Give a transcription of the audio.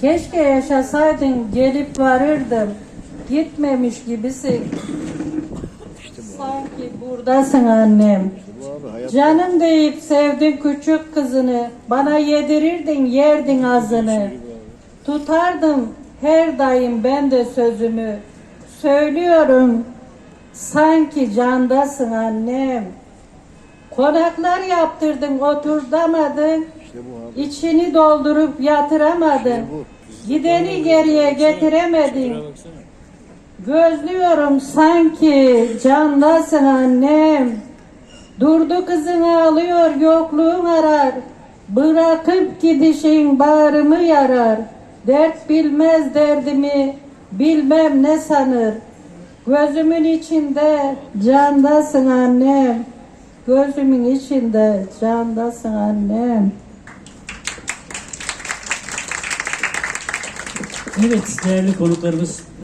Keşke yaşasaydın gelip varırdım. Gitmemiş gibisin. Sanki buradasın annem. Canım deyip sevdin küçük kızını. Bana yedirirdin yerdin azını. Tutardım her daim ben de sözümü. Söylüyorum sanki candasın annem. Konaklar yaptırdın oturtamadın. İşte bu abi. İçini doldurup yatıramadın. bu. Gideni geriye getiremedin. Gözlüyorum sanki candasın annem. Durdu kızın ağlıyor yokluğun arar. Bırakıp gidişin bağrımı yarar. Dert bilmez derdimi bilmem ne sanır. Gözümün içinde candasın annem. Gözümün içinde candasın annem. Evet değerli konuklarımız